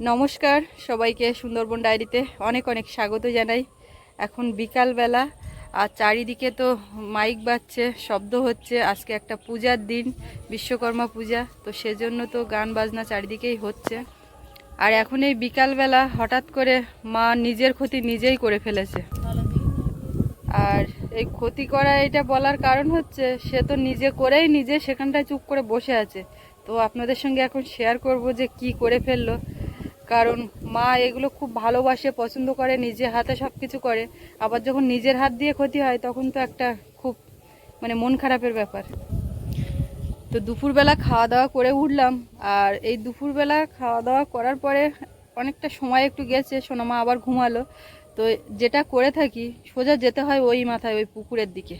নমস্কার, সবাইকে সুন্দরবন ডায়েরিতে অনেক অনেক স্বাগত জানাই। এখন বিকালবেলা, আর চারিদিকে তো মাইক বাজছে, শব্দ হচ্ছে, আজকে একটা পূজার দিন, বিশ্বকর্মা পূজা, তো সেজন্য তো গান বাজনা চারিদিকেই হচ্ছে। আর এখন এই বিকালবেলা হঠাৎ করে মা নিজের ক্ষতি নিজেই করে ফেলেছে। আর এই ক্ষতি করা এটা বলার কারণ হচ্ছে, সে তো নিজে করেই নিজে সেখানটায় চুপ করে বসে আছে। তো আপনাদের সঙ্গে এখন শেয়ার করব যে কি করে ফেলল। কারণ মা এগুলো খুব ভালোবাসে, পছন্দ করে নিজে হাতে সব কিছু করে। আবার যখন নিজের হাত দিয়ে ক্ষতি হয়, তখন তো একটা খুব মানে মন খারাপের ব্যাপার। তো দুপুরবেলা খাওয়া দাওয়া করে উঠলাম, আর এই দুপুরবেলা খাওয়া দাওয়া করার পরে অনেকটা সময় একটু গেছে, সোনামা আবার ঘুমালো। তো যেটা করে থাকি, সোজা যেতে হয় ওই মাথায়, ওই পুকুরের দিকে।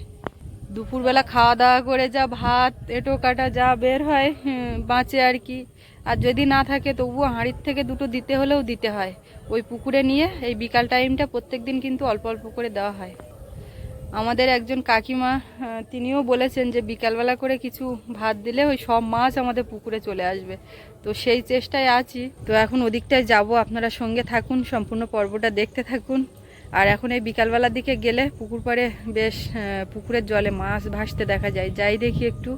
দুপুরবেলা খাওয়া দাওয়া করে যা ভাত এঁটো কাটা যা বের হয় বাঁচে আর কি। আর যদি না থাকে তবুও হাঁড়ির থেকে দুটো দিতে হলেও দিতে হয়। ওই পুকুরে নিয়ে এই বিকাল টাইমটা প্রত্যেক দিন কিন্তু অল্প অল্প করে দেওয়া হয়। আমাদের একজন কাকিমা তিনিও বলেছেন যে বিকালবেলা করে কিছু ভাত দিলে ওই সব মাছ আমাদের পুকুরে চলে আসবে। তো সেই চেষ্টায় আছি। তো এখন ওদিকটায় যাব। আপনারা সঙ্গে থাকুন, সম্পূর্ণ পর্বটা দেখতে থাকুন। আর এখন এই বিকালবেলার দিকে গেলে পুকুর পাড়ে বেশ পুকুরের জলে মাছ ভাসতে দেখা যায়। যাই দেখি একটু।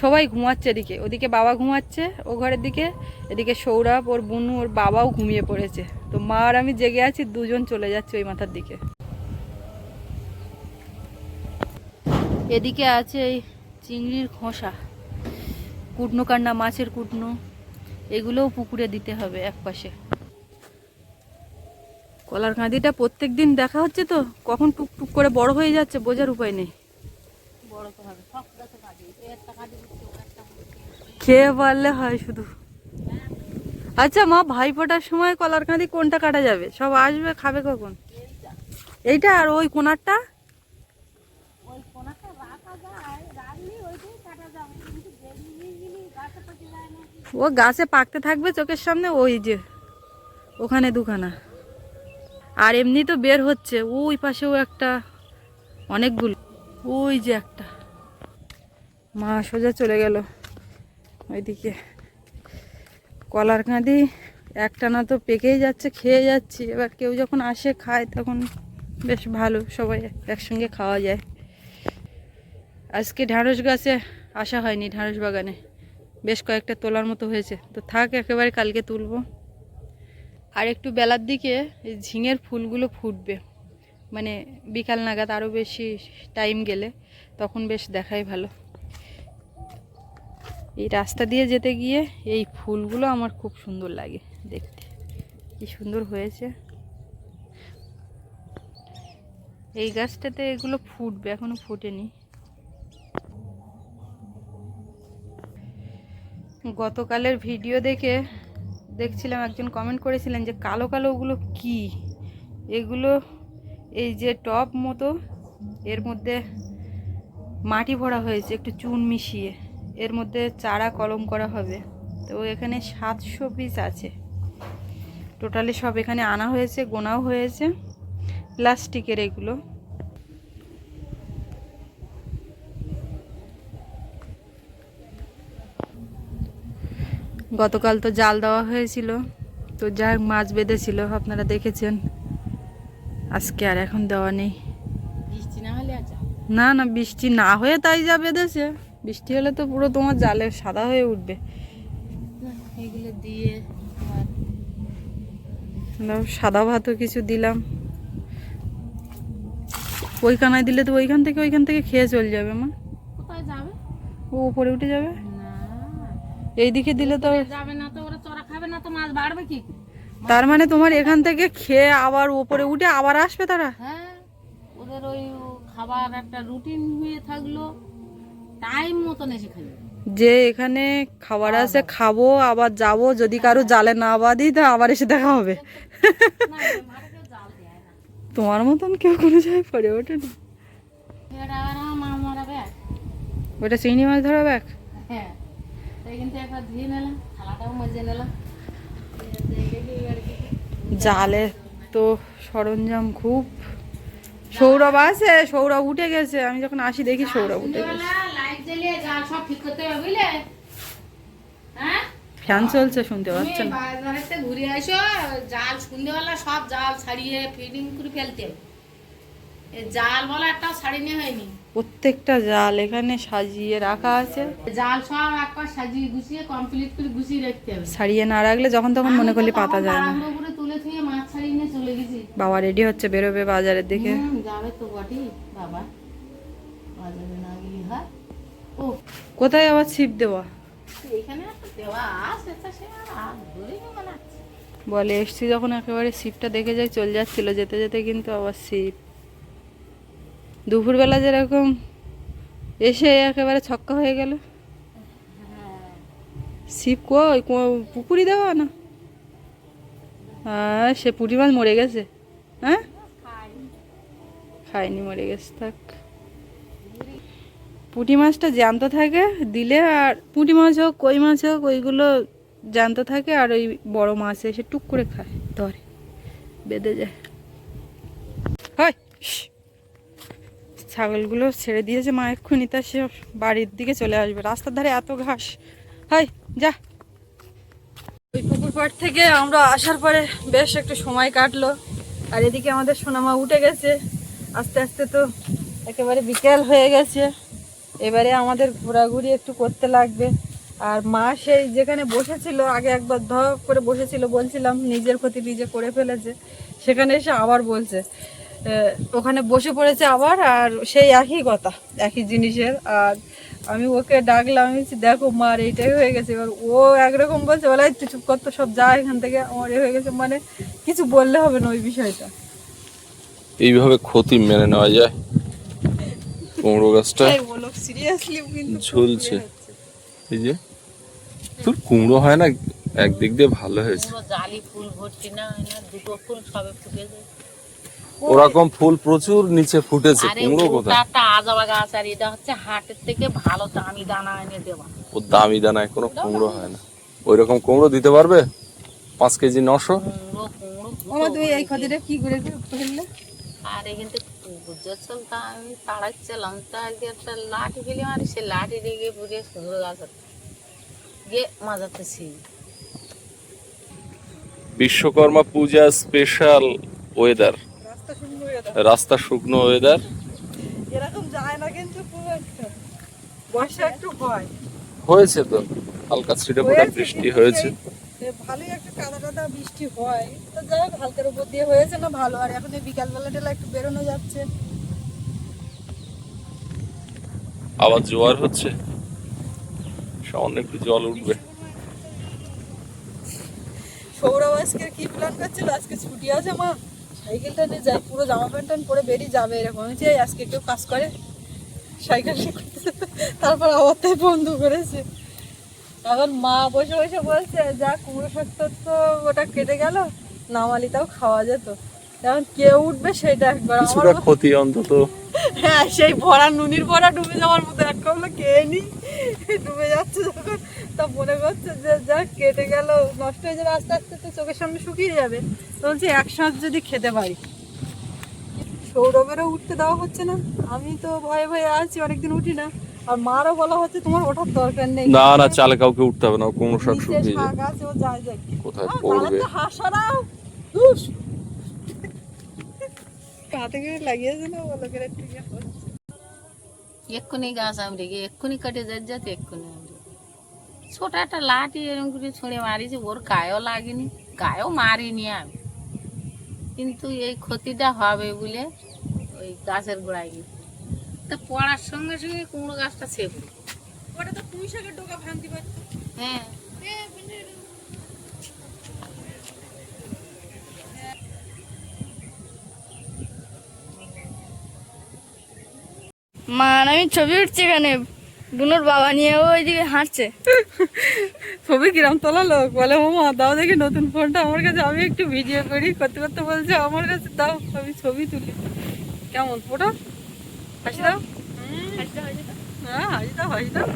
সবাই ঘুমাচ্ছে এদিকে। ওদিকে বাবা ঘুমাচ্ছে, ও ঘরের দিকে। এদিকে সৌরভ, ওর বুনু, ওর বাবাও ঘুমিয়ে পড়েছে। তো মা আর আমি জেগে আছি, দুজন চলে যাচ্ছে ওই মাথার দিকে। এদিকে আছে এই চিংড়ির খোসা। কুটনো কান্না, মাছের কুটনো। এগুলোও পুকুরে দিতে হবে এক পাশে কলার কাঁদিটা প্রত্যেক দিন দেখা হচ্ছে তো? কখন টুকটুক করে বড় হয়ে যাচ্ছে বোঝার উপায় নেই। খেয়ে পারলে হয় শুধু। আচ্ছা মা ভাই ফোটার সময় কলার কাঁদি কোনটা কাটা যাবে? সব আসবে খাবে কখন? এইটা আর ওই কোনারটা? ও গাছে পাকতে থাকবে চোখের সামনে ওই যে ওখানে দুখানা। আর এমনি তো বের হচ্ছে, ওই পাশেও একটা, অনেকগুলো, ওই যে একটা। মা সোজা চলে গেল, ওইদিকে। কলার কাঁদি একটা না তো পেকেই যাচ্ছে, খেয়ে যাচ্ছি। এবার কেউ যখন আসে, খায়, তখন বেশ ভালো, সবাই একসঙ্গে খাওয়া যায়। আজকে ঢ্যাঁড়স গাছে আসা হয়নি, ঢ্যাঁড়স বাগানে। বেশ কয়েকটা তোলার মতো হয়েছে। তো থাক, একেবারে কালকে তুলবো। আর একটু বেলার দিকে ঝিঙের ফুলগুলো ফুটবে। মানে বিকাল নাগাদ আরও বেশি টাইম গেলে তখন বেশ দেখাই ভালো। এই রাস্তা দিয়ে যেতে গিয়ে এই ফুলগুলো আমার খুব সুন্দর লাগে দেখতে। কি সুন্দর হয়েছে। এই গাছটাতে এগুলো ফুটবে, এখনও ফোটেনি। গতকালের ভিডিও দেখে দেখছিলাম, একজন কমেন্ট করেছিলেন যে কালো কালো ওগুলো কি? এগুলো এই যে টপ মতো, এর মধ্যে মাটি ভরা হয়েছে, একটু চুন মিশিয়ে, এর মধ্যে চারা কলম করা হবে। তো এখানে সাতশো পিস আছে। টোটালি সব এখানে আনা হয়েছে, গোনাও হয়েছে প্লাস্টিকের এগুলো। গতকাল তো জাল দেওয়া হয়েছিল। তো যা হোক মাছ বেঁধেছিল আপনারা দেখেছেন। আজকে আর এখন দেওয়া নেই। বৃষ্টি না হলে না না বৃষ্টি না হয়ে তাই যা বেঁধেছে। বৃষ্টি হলে তো পুরো তোমার জালে সাদা হয়ে উঠবে। দিয়ে সাদা ভাতও কিছু দিলাম। ওইখানায় দিলে তো ওইখান থেকে ওইখান থেকে খেয়ে চলে যাবে মা। কোথায় যাবে? ও উপরে উঠে যাবে। এইদিকে দিলে তো যাবে না তো ওরা চড়া খাবে না তো মাছ বাড়বে কি তার মানে তোমার এখান থেকে খেয়ে আবার উপরে উঠে আবার আসবে তারা? হ্যাঁ ওদের ওই খাবার একটা রুটিন হয়ে থাকল। টাইম মতন এসে খাবে। যে এখানে খাবার আছে খাব আবার যাব যদি কারও জালে না বাঁধি তা আবার এসে দেখা হবে। তোমার মতন কেউ কোনো জায়গায় পড়ে ওঠে না। ওটা চিংড়ি মাছ ধরা ব্যাগ? হ্যাঁ। কিন্তু একবার ধুয়ে নিলাম থালাটাও মজে নিলাম দেখে নিই আর কি জালে তো সরঞ্জাম খুব। সৌরভ আছে সৌরভ উঠে গেছে। আমি যখন আসি দেখি সৌরভ উঠে গেছে। হ্যাঁ ফ্যান চলছে শুনতে পাচ্ছেন ঘুরে আসো জাল সন্ধ্যেবেলা সব জাল ছাড়িয়ে ফিডিং করে ফেলতে। জাল বলা একটা ছাড়িয়ে হয়নি। প্রত্যেকটা জাল এখানে সাজিয়ে রাখা আছে। জাল সব একবার সাজিয়ে গুছিয়ে কমপ্লিট করে গুছিয়ে রাখতে হবে। সারিয়ে না রাখলে যখন তখন মনে করলে পাতা যায় না। তুলে থুয়ে মাছ নিয়ে চলে গেছি। বাবা রেডি হচ্ছে বেরোবে বাজারের দিকে। যাবে তো বটি বাবা। বাজারে না গেলে হয়। ও। কোথায় আবার ছিপ দেওয়া? এখানে দেওয়া আছে তা সে আর ধরে বলে এসছি যখন একেবারে ছিপটা দেখে যাই চলে যাচ্ছিল যেতে যেতে কিন্তু আবার ছিপ। দুপুরবেলা যেরকম এসে একেবারে ছক্কা হয়ে গেল। ছিপ কই? পুকুরি দেওয়া না? হ্যাঁ সে পুঁটি মাছ মরে গেছে। হ্যাঁ? খায়নি। মরে গেছে, থাক। পুঁটি মাছটা জ্যান্ত থাকে, দিলে আর পুঁটি মাছ হোক, কই মাছ হোক, ওইগুলো জ্যান্ত থাকে আর ওই বড় মাছ এসে টুক করে খায়, ধরে, বেঁধে যায়। হয় ছাগলগুলো ছেড়ে দিয়েছে মা এক্ষুনি তা সে বাড়ির দিকে চলে আসবে। রাস্তার ধারে এত ঘাস। হয় যা। ওই পুকুর পাড় থেকে আমরা আসার পরে বেশ একটু সময় কাটলো। আর এদিকে আমাদের সোনামা উঠে গেছে। আস্তে আস্তে তো একেবারে বিকেল হয়ে গেছে। এবারে আমাদের ঘোরাঘুরি একটু করতে লাগবে। আর মা সেই যেখানে বসেছিল, আগে একবার ধপ করে বসেছিল, বলছিলাম নিজের ক্ষতি নিজে করে ফেলেছে। সেখানে এসে আবার বলছে। ওখানে বসে পড়েছে আবার আর সেই একই কথা একই জিনিসের। আর আমি ওকে ডাকলাম আমি দেখো মার এইটাই হয়ে গেছে। এবার ও একরকম বলছে বলে "এই তুই চুপ করতো সব যা এখান থেকে আমার এ হয়ে গেছে। মানে কিছু বললে হবে না ওই বিষয়টা। এইভাবে ক্ষতি মেনে নেওয়া যায়? কুমড়ো গাছটা সিরিয়াসলি ঝুলছে। এই যে তোর কুমড়ো হয় না একদিক দিয়ে ভালো হয়েছে। জালি ফুল ভর্তি না না দুটো ফুল সবে ফুটে যায়। ওরকম ফুল প্রচুর নিচে ফুটেছে কুমড়ো কোথায়? একটা আজাবা গাছ আর এটা হচ্ছে হাটের থেকে ভালো দামি দানা এনে দেওয়া। ও দামি দানায় কোনো কুমড়ো হয় না। ওই রকম কুমড়ো দিতে পারবে? পাঁচ কেজি নশো? তুমি এই কি করে ফেললে আর এখান থেকে বুঝেছিল তা আমি তাড়াচ্ছিলাম একটা লাঠি ফেলি মারি সে লাঠি দিয়ে পুড়ে কুমড়ো গাছ। গিয়ে মাজাতেছি বিশ্বকর্মা পূজা স্পেশাল ওয়েদার রাস্তা শুকনো ওয়েদার এরকম যায় না কিন্তু খুব একটা। বর্ষা একটু হয়। হয়েছে তো হালকা ছিটে ফোটা বৃষ্টি হয়েছে। ভালোই একটা কাদা কাদা বৃষ্টি হয়। তো যাই হোক হালকার উপর দিয়ে হয়েছে না ভালো। আর এখন এই বিকালবেলা টেলা একটু বেরোনো যাচ্ছে। আবার জোয়ার হচ্ছে। সামান্য একটু জল উঠবে। সৌরভ আজকে কি প্ল্যান করছিল? আজকে ছুটি আছে মা? সাইকেলটা নিয়ে যাই পুরো জামা প্যান্ট ট্যান্ট পরে বেরিয়ে যাবে এরকম। "এই, আজকে কেউ কাজ করে সাইকেল তারপর আবার তাই বন্ধ করেছে। এখন মা বসে বসে বলছে যা কুমড়ো শাক তো ওটা কেটে গেল নামালি তাও খাওয়া যেত। এখন কে উঠবে সেটা একবার আমার ক্ষতি অন্তত। হ্যাঁ সেই ভরা নুনির ভরা ডুবে যাওয়ার মতো এক কামলা খেয়ে নি ডুবে যাচ্ছে যখন তা মনে করছে যে যা কেটে গেল নষ্ট হয়ে যাবে আস্তে আস্তে তো চোখের সামনে শুকিয়ে যাবে। তো বলছি একসাথে যদি খেতে পারি। সৌরভেরও উঠতে দেওয়া হচ্ছে না। আমি তো ভয়ে ভয়ে আছি অনেকদিন উঠি না। আর মারও বলা হচ্ছে তোমার ওঠার দরকার নেই। না না চালে কাউকে উঠতে হবে না কুমড়ো শাক শুকিয়ে আছে ও যায় কোথায় পড়বে? গালে তো হাত সরাও ধুস। কাঁধে করে লাগিয়েছে না বলো করে ঠিক আছে এক্ষুনি গাছ আমড়ে গিয়ে এক্ষুনি কেটে যাচ্ছে যাতে এক্ষুনি আমড়ে ছোট একটা লাঠি এরকম করে ছুঁড়ে মারিছি ওর গায়েও লাগেনি গায়েও মারিনি আমি। কিন্তু এই ক্ষতিটা হবে বলে ওই গাছের গোড়ায় গিয়ে তা পড়ার সঙ্গে সঙ্গে কুমড়ো গাছটা ছেপে। ওটা তো পুঁই শাকের ডোকা ভাঙতে পারতো। হ্যাঁ। মা আমি ছবি উঠছি এখানে। বুনোর বাবা নিয়ে ও ওইদিকে হাঁটছে। ছবি কিরাম তোলা লোক বলে মামা দাও দেখি নতুন ফোনটা আমার কাছে। আমি একটু ভিডিও করি করতে করতে বলছে আমার কাছে দাও আমি ছবি তুলি। কেমন ফটো হাসি দাও। হ্যাঁ হাসি দাও হাসি দাও।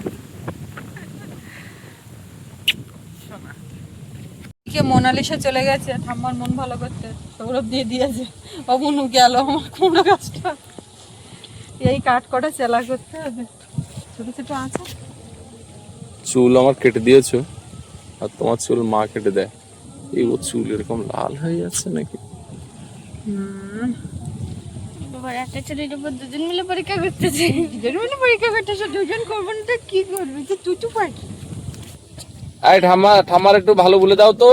মোনালিসা চলে গেছে ঠাম্মার মন ভালো করতে। সৌরভ দিয়ে দিয়েছে। অমনু গেল আমার কুমড়ো গাছটা। এই কাঠ কটা চেলা করতে হবে? ছোট ছোট আছে? চুল আমার কেটে দিয়েছ আর তোমার চুল মা কেটে দেয়। এই ও চুল এরকম লাল হয়ে যাচ্ছে নাকি? একটা ছেলের উপর দুজন মিলে পরীক্ষা করতেছে। দুজন মিলে পরীক্ষা করতেছে দুজন করব না তো কি করবে? যে টুটু পাখি। এই ঠাম্মা ঠাম্মার একটু ভালো বলে দাও তো।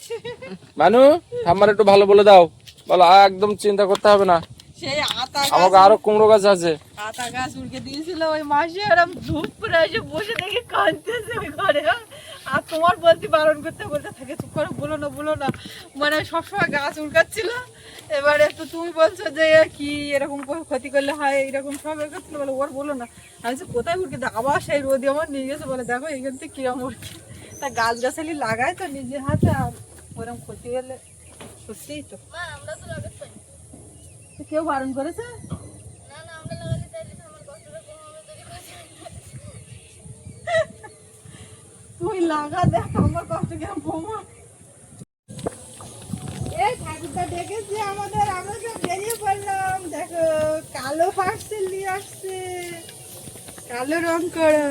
মানু ঠাম্মার একটু ভালো বলে দাও। বলো একদম চিন্তা করতে হবে না। সেই আতা আমাকে আরও কুমড়ো গাছ আছে। আতা গাছ উড়কে দিয়েছিল ওই মাসে ওরম ধূপ করে এসে বসে দেখে কাঁদতেছে ওই ঘরে। আর তোমার বলতে বারণ করতে বলতে থাকে চুপ করে বলো না বলো না। মানে সবসময় গাছ উড়কাচ্ছিল। এবারে তো তুমি বলছো যে কি এরকম করে ক্ষতি করলে হয় এরকম সব এ করছিল বলে ওর বলো না। আমি বলছি, কোথায় উড়কে? আবার সেই রোদে আমার নিয়ে গেছে। বলে দেখো এখান থেকে কিরম উড়কে। তা গাছ গাছালি লাগায় তো নিজের হাতে আর ওরম ক্ষতি হলে সত্যিই তো। মা আমরা তো তো কেউ বারণ করেছে? তুই লাগা দেখ আমার কষ্ট কেমন কমা এই ঠাকুরটা ডেকেছে আমাদের আমরা সব বেরিয়ে পড়লাম। দেখো কালো পার্সেল নিয়ে আসছে। কালো রং করা।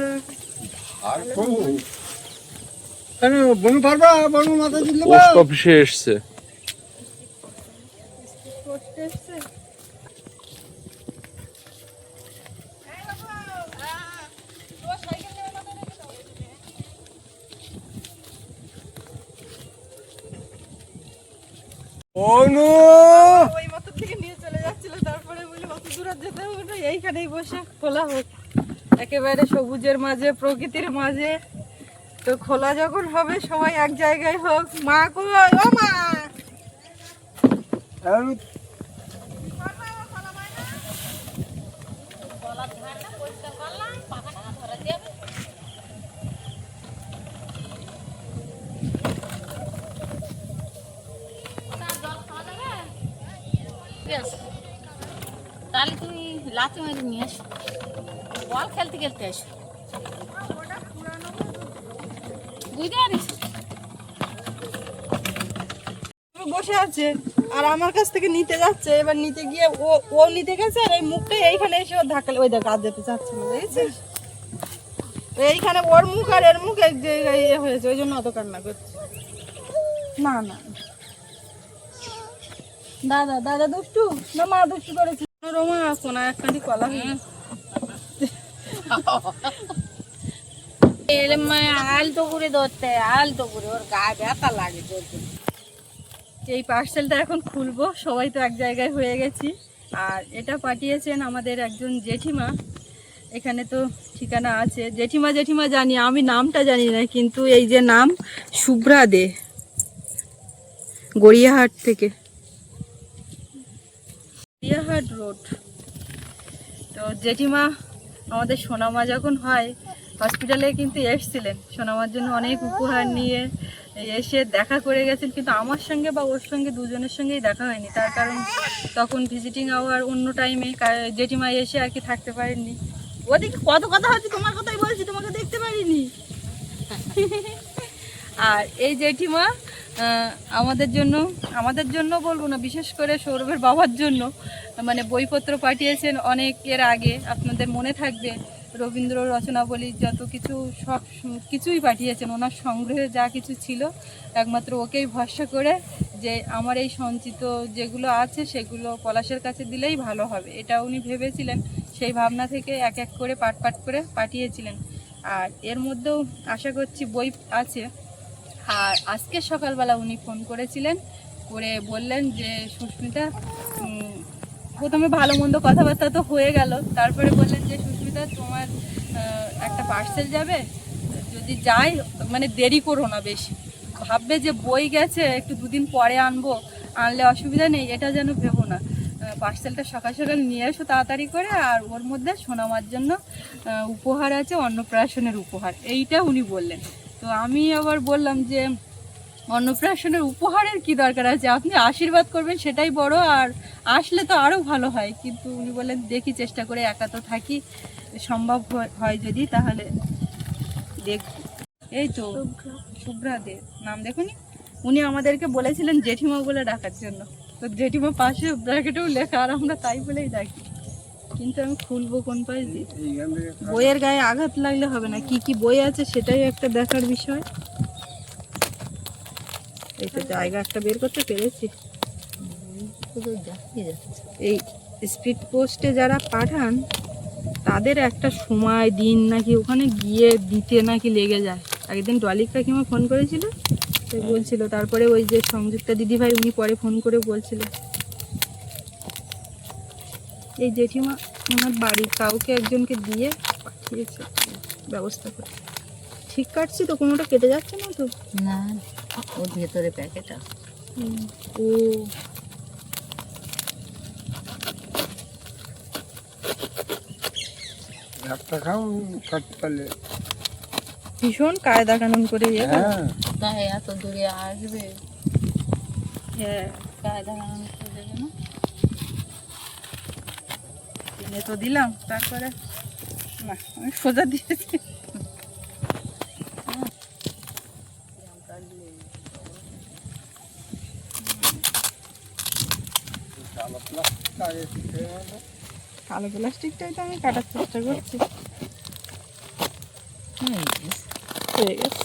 বনু পারবা? বনু মাথা দিলে পোস্ট অফিসে এসছে করতে এসছে বনু ওই মতো থেকে নিয়ে চলে যাচ্ছিল তারপরে বলি অত দূর যেতে হবে না এইখানেই বসে খোলা হোক। একেবারে সবুজের মাঝে প্রকৃতির মাঝে। তো খোলা যখন হবে সবাই এক জায়গায় হোক। মা কই? ও মা! তাহলে তুমি লাথি মারি নিয়ে আসো। বল খেলতে খেলতে আসো। বুঝতে বসে আছে, আর আমার কাছ থেকে নিতে যাচ্ছে। এবার নিতে গিয়ে ও ও নিতে গেছে, আর এই মুখটা এইখানে এসে ওর ধাক্কা ওই দেখ যেতে চাচ্ছে না এইখানে ওর মুখ আর এর মুখ হয়েছে, ওই জন্য অত কান্না করছে। না না। দাদা দাদা দুষ্টু না মা দুষ্টু করেছে? রোমা কোনা একখানি কলা এলে আলতো করে ধরতে আলতো করে ওর গায়ে ব্যথা লাগে এই পার্সেলটা এখন খুলবো সবাই তো এক জায়গায় হয়ে গেছি। আর এটা পাঠিয়েছেন আমাদের একজন জেঠিমা। এখানে তো ঠিকানা আছে। জেঠিমা জেঠিমা জানি আমি নামটা জানি না কিন্তু এই যে নাম শুভ্রা দে। গড়িয়াহাট থেকে। গড়িয়াহাট রোড। তো জেঠিমা আমাদের সোনামা যখন হয় হসপিটালে কিন্তু এসছিলেন। সোনামার জন্য অনেক উপহার নিয়ে এসে দেখা করে গেছেন, কিন্তু আমার সঙ্গে বা ওর সঙ্গে দুজনের সঙ্গেই দেখা হয়নি। তার কারণ তখন ভিজিটিং আওয়ার অন্য টাইমে জেঠিমা এসে আর কি থাকতে পারেননি। ওদিকে কত কথা হচ্ছে, তোমার কথাই বলছি, তোমাকে দেখতে পারিনি। আর এই জেঠিমা আমাদের জন্য আমাদের জন্য বলব না, বিশেষ করে সৌরভের বাবার জন্য। মানে বইপত্র পাঠিয়েছেন অনেকের আগে, আপনাদের মনে থাকবে, রবীন্দ্র রচনাবলী যত কিছু, সব কিছুই পাঠিয়েছেন, ওনার সংগ্রহে যা কিছু ছিল, একমাত্র ওকেই ভরসা করে যে আমার এই সঞ্চিত যেগুলো আছে, সেগুলো পলাশের কাছে দিলেই ভালো হবে। এটা উনি ভেবেছিলেন, সেই ভাবনা থেকে এক এক করে পাট পাট করে পাঠিয়েছিলেন। আর এর মধ্যেও আশা করছি বই আছে। আর আজকে সকালবেলা উনি ফোন করেছিলেন, করে বললেন যে, সুস্মিতা প্রথমে ভালো মন্দ কথাবার্তা তো হয়ে গেল, তারপরে বললেন যে, সুস্মিতা, তোমার একটা পার্সেল যাবে, যদি যাই মানে দেরি করো না বেশি। ভাববে যে বই গেছে, একটু দুদিন পরে আনব, আনলে অসুবিধা নেই, এটা যেন ভেবো না। পার্সেলটা সকাল সকাল নিয়ে এসো তাড়াতাড়ি করে, আর ওর মধ্যে সোনামার জন্য উপহার আছে, অন্নপ্রাশনের উপহার। এইটা উনি বললেন। তো আমি আবার বললাম যে অন্নপ্রাশনের উপহারের কি দরকার আছে? আপনি আশীর্বাদ করবেন সেটাই বড় আর আসলে তো আরও ভালো হয়। কিন্তু উনি বললেন দেখি চেষ্টা করে একা তো থাকি। সম্ভব হয়- যদি তাহলে দেখ এই তো শুভ্রা দে নাম দেখুনি উনি আমাদেরকে বলেছিলেন জেঠিমা বলে ডাকার জন্য। তো জেঠিমা পাশে ব্র্যাকেটেও লেখা আর আমরা তাই বলেই ডাকি। কিন্তু আমি খুলবো কোন পাশ দিয়ে? বইয়ের গায়ে আঘাত লাগলে হবে না। কি কি বই আছে সেটাই একটা দেখার বিষয়। এই তো জায়গা একটা বের করতে পেরেছি। এই স্পিড পোস্টে যারা পাঠান তাদের একটা সময় দিন নাকি ওখানে গিয়ে দিতে নাকি লেগে যায়। একদিন ডলিক কাকিমা ফোন করেছিল বলছিল তারপরে ওই যে সংযুক্তা দিদি ভাই উনি পরে ফোন করে বলছিল। এই জেঠিমা ওনার বাড়ির কাউকে একজনকে দিয়ে পাঠিয়েছে ব্যবস্থা করে। ঠিক কাটছি তো কোনোটা কেটে যাচ্ছে না তো? না ওর ভেতরে প্যাকেট আছে। ও। একটা খাও কাটতে ভীষণ কায়দা কানুন করে ইয়ে করে। হ্যাঁ। এত দূরে আসবে? হ্যাঁ। কায়দা কানুন করে দেবে না? কিনে তো দিলাম তারপরে না আমি সোজা দিয়েছি। কালো প্লাস্টিকটাই তো আমি কাটার চেষ্টা করছি। হয়ে গেছে।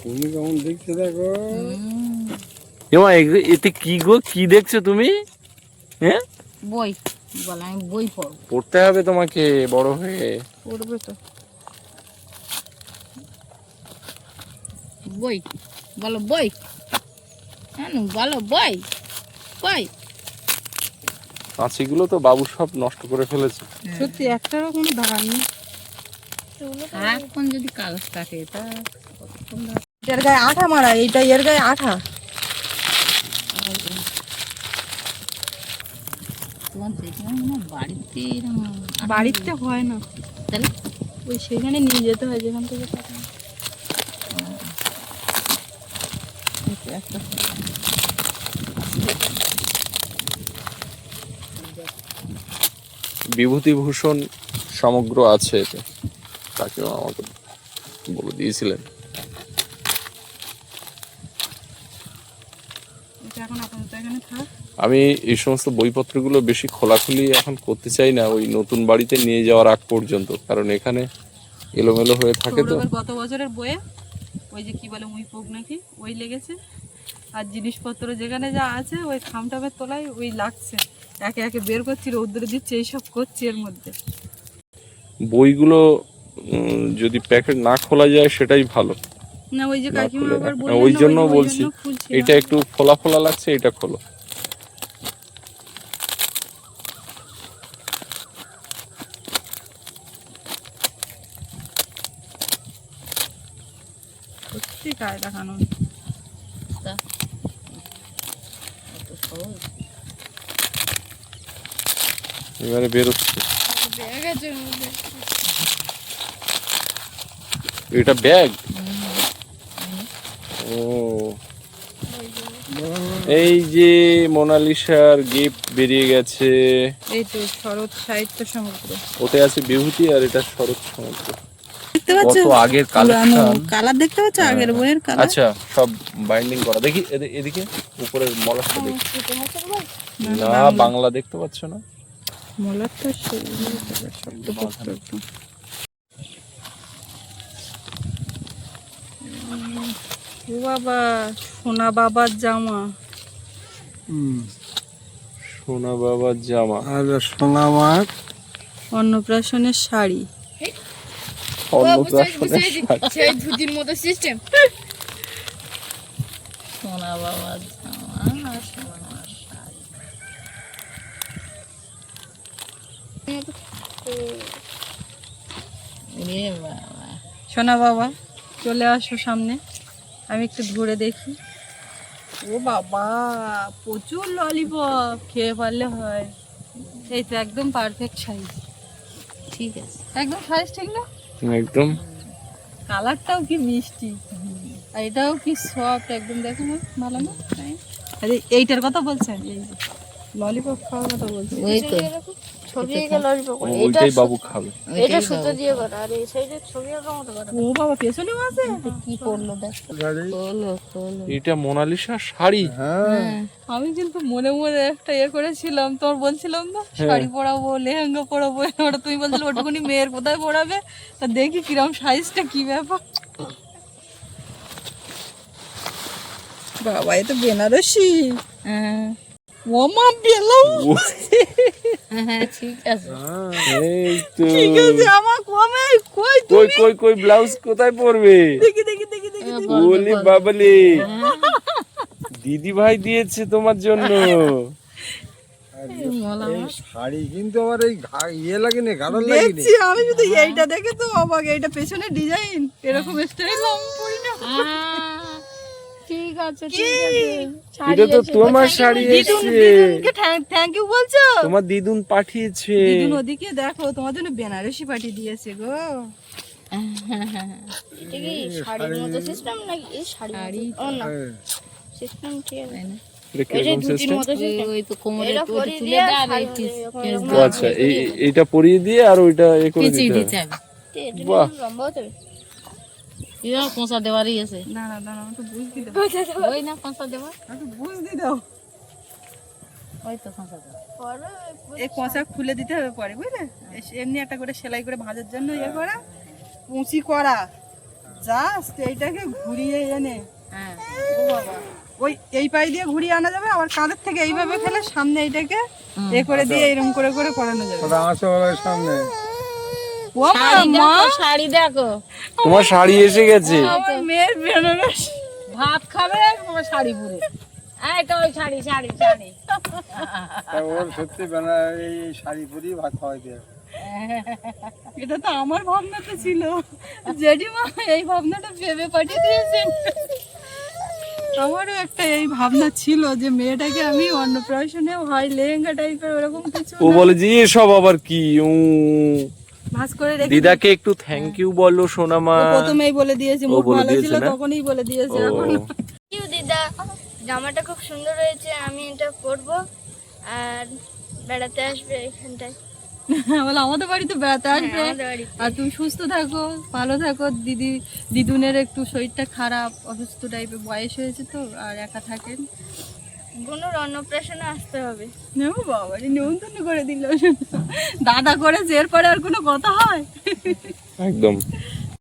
তুমি কেমন দেখতে দেখো? এতে কি গো? কি দেখছ তুমি? হ্যাঁ? বই। বলে আমি বই পড়ব। পড়তে হবে তোমাকে বড় হয়ে। পড়বে তো। বই বলো বই। হ্যাঁ বলো বই বই। কাঁচিগুলো তো বাবু সব নষ্ট করে ফেলেছে। সত্যি একটারও কোনো দাগ নেই। সারাক্ষণ যদি কাগজ কাটে তা এর গায়ে আঠা মারা এইটা এর গায়ে আঠা। তোমার দেখলাম না বাড়িতে বাড়িতে হয় না। তাহলে? ওই সেখানে নিয়ে যেতে হয় যেখান থেকে একটা বিভূতিভূষণ সমগ্র আছে এতে। তাকেও আমাকে বলে দিয়েছিলেন এটা এখন আপাতত এখানে থাক আমি এই সমস্ত বইপত্রগুলো বেশি খোলাখুলি এখন করতে চাই না ওই নতুন বাড়িতে নিয়ে যাওয়ার আগ পর্যন্ত। কারণ এখানে এলোমেলো হয়ে থাকে তো। গত বছরের বইয়ে ওই যে কি বলে উই পোক নাকি ওই লেগেছে। আর জিনিসপত্র যেখানে যা আছে ওই খামটামের তলায় ওই লাগছে। একে একে বের করছি রৌদ্র দিচ্ছে এইসব করছি এর মধ্যে। বইগুলো যদি প্যাকেট না খোলা যায় সেটাই ভালো। না ওই যে কাকিমা আবার। ওই জন্য বলছি এটা একটু ফোলা ফোলা লাগছে এটা খোলো। অত সহজ। এবারে বেরোচ্ছে। এটা ব্যাগ? ও। এই যে মোনালিসার গিফট বেরিয়ে গেছে। এই তো শরৎ সাহিত্য সমগ্র। ওতে আছে বিভূতি আর এটা শরৎ সমুদ্র দেখতে কত আগের কালেকশন কালার দেখতে পাচ্ছ আগের বইয়ের কালার আচ্ছা সব বাইন্ডিং করা। দেখি এদিকে উপরের মলারটা দেখি। না বাংলা। দেখতে পাচ্ছ না? শব্দপত্র একদম বাবা সোনা বাবার জামা। হুম। সোনা বাবার জামা। আর সোনা মাছ অন্নপ্রাশনের শাড়ি। সেই ধুতির মতো সিস্টেম সোনা বাবা জামা সোনা শাড়ি সোনা বাবা চলে আসো সামনে। আমি একটু ঘুরে দেখি। ও বাবা প্রচুর ললিপপ খেয়ে পারলে হয়। এই তো একদম পারফেক্ট সাইজ ঠিক আছে। একদম সাইজ ঠিক না? একদম। কালারটাও কি মিষ্টি। আর এটাও কি সফট একদম দেখো না ভালো না আরে এইটার কথা বলছেন? এই ললিপপ খাওয়ার কথা বলছেন ওই তো। ছবি এঁকে ললিপপ এটা বাবু খাবে। এটা সুতো দিয়ে করা আর এই সাইডে ছবি আঁকার মতো করা ও বাবা পেছনেও আছে? কি করল দেখ। গাড়ি? খোলো খোলো। এটা মোনালিসা শাড়ি? হ্যাঁ। আমি কিন্তু মনে মনে একটা ইয়ে করেছিলাম তোর বলছিলাম না? শাড়ি পরাবো লেহেঙ্গা পরাবো ওটা তুমি বলছিলে ওটুকুনি মেয়ের কোথায় পরাবে? তা দেখি কিরম সাইজটা কি ব্যাপার? বাবা এ তো বেনারসি। হ্যাঁ। ও মা ব্লাউজ হ্যাঁ ঠিক আছে। এই তো। ঠিক আছে আমার কমে কই কই কই কই ব্লাউজ কোথায় পরবে? দেখি দেখি দেখি দেখি বলি বাবলি। দিদি ভাই দিয়েছে তোমার জন্য। শাড়ি কিন্তু আমার এই ঘা- ইয়ে লাগেনি গাঢ় লাগেনি। দেখছি আমি যদি এইটা দেখে তো অবাক এইটা পেছনে ডিজাইন এরকম স্টাইল আমি পরি না। আছে এটা তো তোমার শাড়ি এসছে। থ্যাংক ইউ বলছো? তোমার দিদুন পাঠিয়েছে। দিদুন ওদিকে দেখো তোমার জন্য বেনারসি পাঠিয়ে দিয়েছে গো। এটা কি শাড়ির মতো সিস্টেম নাকি? এই শাড়ি ও না। সিস্টেম ঠিক আছে এটা ওই যে কীরকম ধুতির সিস্টেম মতো ওই- সিস্টেম ওই তো কোমরে এটা একটু পরিয়ে দিয়ে আর আচ্ছা এইটা পরিয়ে দিয়ে ওইটা এ করে দিতে দিতে হবে। হবে। বাহ। ইয়া কোঁচা দেওয়ারই আছে। না না না আমাকে বুঝ দিতে ওই না কোঁচা দেওয়া আমাকে বুঝ দি দাও ওই তো কোঁচা দেওয়া এই কষা খুলে দিতে হবে পরে বুঝলে? এমনি একটা করে সেলাই করে ভাঁজার জন্য ইয়ে করা পুঁচি করা। জাস্ট এইটাকে ঘুরিয়ে এনে। হ্যাঁ। ওই এই পাই দিয়ে ঘুরিয়ে আনা যাবে আবার কাঁধের থেকে এইভাবে ফেলে সামনে এইটাকে এ করে দিয়ে এরকম করে করে করানো যাবে। সামনে। ও মা, শাড়ি দেখো। তোমার শাড়ি এসে গেছে। আমার মেয়ের বেনারস। ভাত খাবে তোমার শাড়ি পরে। এই তো ওই শাড়ি শাড়ি শাড়ি। তা ওর সত্যি এই শাড়ি পরেই ভাত খাওয়াই দেয় এটা তো আমার ভাবনাটা ছিল। জেঠিমা এই ভাবনাটা ভেবে পাঠিয়ে দিয়েছেন। আমারও একটা এই ভাবনা ছিল যে মেয়েটাকে আমি অন্নপ্রাশনে হয় লেহেঙ্গা টাইপের ওরকম কিছু ও বলে যে এসব আবার কি? করে রেখে দিদাকে একটু থ্যাংক ইউ বলো সোনামা প্রথমেই বলে দিয়েছে ভালো ছিল তখনই বলে দিয়েছে ও। এখন। ইউ দিদা। জামাটা খুব সুন্দর হয়েছে আমি এটা পরবো আর বেড়াতে আসবে এখানটায়। বলে আমাদের বাড়িতে বেড়াতে আসবে। আর তুমি সুস্থ থাকো ভালো থাকো। দিদি দিদুনের একটু শরীরটা খারাপ অসুস্থ টাইপের বয়স হয়েছে তো আর একা থাকেন। বোনের অন্নপ্রাশনে আসতে হবে। নেব বাবা রে, নেমন্তন্ন করে দিল। দাদা করেছে এরপরে আর কোনো কথা হয়? একদম।